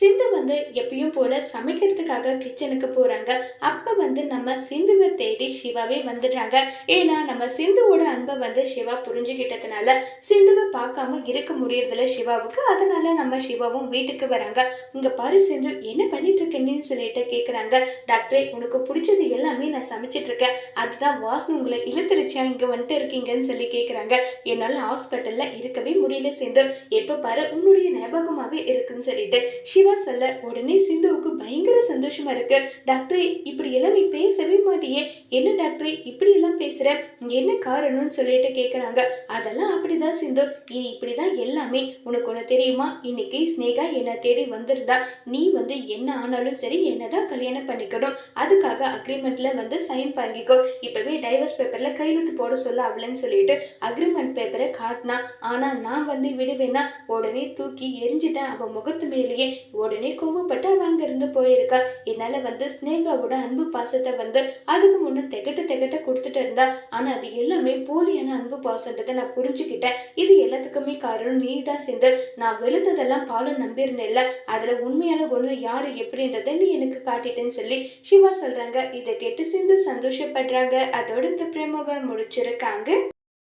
சிந்து வந்து எப்பயும் போல சமைக்கிறதுக்காக கிச்சனுக்கு போறாங்க. அப்ப வந்து நம்ம சிந்துவை தேடி சிவாவே வந்துடுறாங்க. ஏன்னா நம்ம சிந்துவோட அன்பை வந்து சிவா புரிஞ்சுக்கிட்டதுனால சிந்துவை பார்க்காம இருக்க முடியறதில்ல சிவாவுக்கு. அதனால நம்ம சிவாவும் வீட்டுக்கு வராங்க. இங்கே பாரு சிந்து என்ன பண்ணிட்டு இருக்கேன்னு சொல்லிட்டு கேக்குறாங்க. டாக்டரே உனக்கு பிடிச்சது எல்லாமே நான் சமைச்சிட்டு இருக்கேன் அதுதான் வாசனை உங்களை இழுத்துருச்சா? இங்க வந்துட்டு இருக்கீங்கன்னு சொல்லி கேக்குறாங்க. என்னால ஹாஸ்பிட்டல்ல இருக்கவே முடியல சிந்து. எப்ப பாரு உன்னுடைய ஞாபகமாவே இருக்குன்னு சொல்லிட்டு சிவா சொல்ல உடனே சிந்துவுக்கு பயங்கர சந்தோஷமா இருக்கு. டாக்டர் இப்படி எல்லாம் நீ பேசவே மாட்டியே. என்ன டாக்டர் இப்படி எல்லாம் பேசுற? என்ன காரணம்னு சொல்லிட்டு கேட்குறாங்க அதெல்லாம் அப்படிதான் சிந்து. நீ இப்படிதான் எல்லாமே. உனக்கு ஒன்று தெரியுமா? இன்னைக்கு ஸ்னேகா என்னை தேடி வந்திருந்தா. நீ வந்து என்ன ஆனாலும் சரி என்னதான் கல்யாணம் பண்ணிக்கணும். அதுக்காக அக்ரிமெண்ட்ல வந்து சைன் வாங்கிக்கோ. இப்பவே டைவர்ஸ் பேப்பர்ல கையெழுத்து போட சொல்ல அவளன்னு சொல்லிட்டு அக்ரிமெண்ட் பேப்பரை காட்டினா. ஆனா நான் வந்து விடுவேன்னா உடனே தூக்கி எரிஞ்சிட்டேன். அவன் முகத்து மேலேயே உடனே கோவப்பட்டு அவன் அங்கிருந்து போயிருக்கா. என்னால் வந்து ஸ்னேகாவோட அன்பு பாசத்தை வந்து அதுக்கு முன்னே திகட்ட திகட்ட கொடுத்துட்டு இருந்தா. ஆனால் அது எல்லாமே போலியான அன்பு பாசன்றதை நான் புரிஞ்சுக்கிட்டேன். இது எல்லாத்துக்குமே காரணம் நீ தான் சேர்ந்து நான் வெளுத்ததெல்லாம் பாலும் நம்பியிருந்தேன்ல அதில் உண்மையான குணம் யார் எப்படின்றத நீ எனக்கு காட்டிட்டேன்னு சொல்லி சிவா சொல்கிறாங்க இதை கேட்டு சிந்து சந்தோஷப்படுறாங்க. அதோட இந்த பிரேமாவை முடிச்சிருக்காங்க.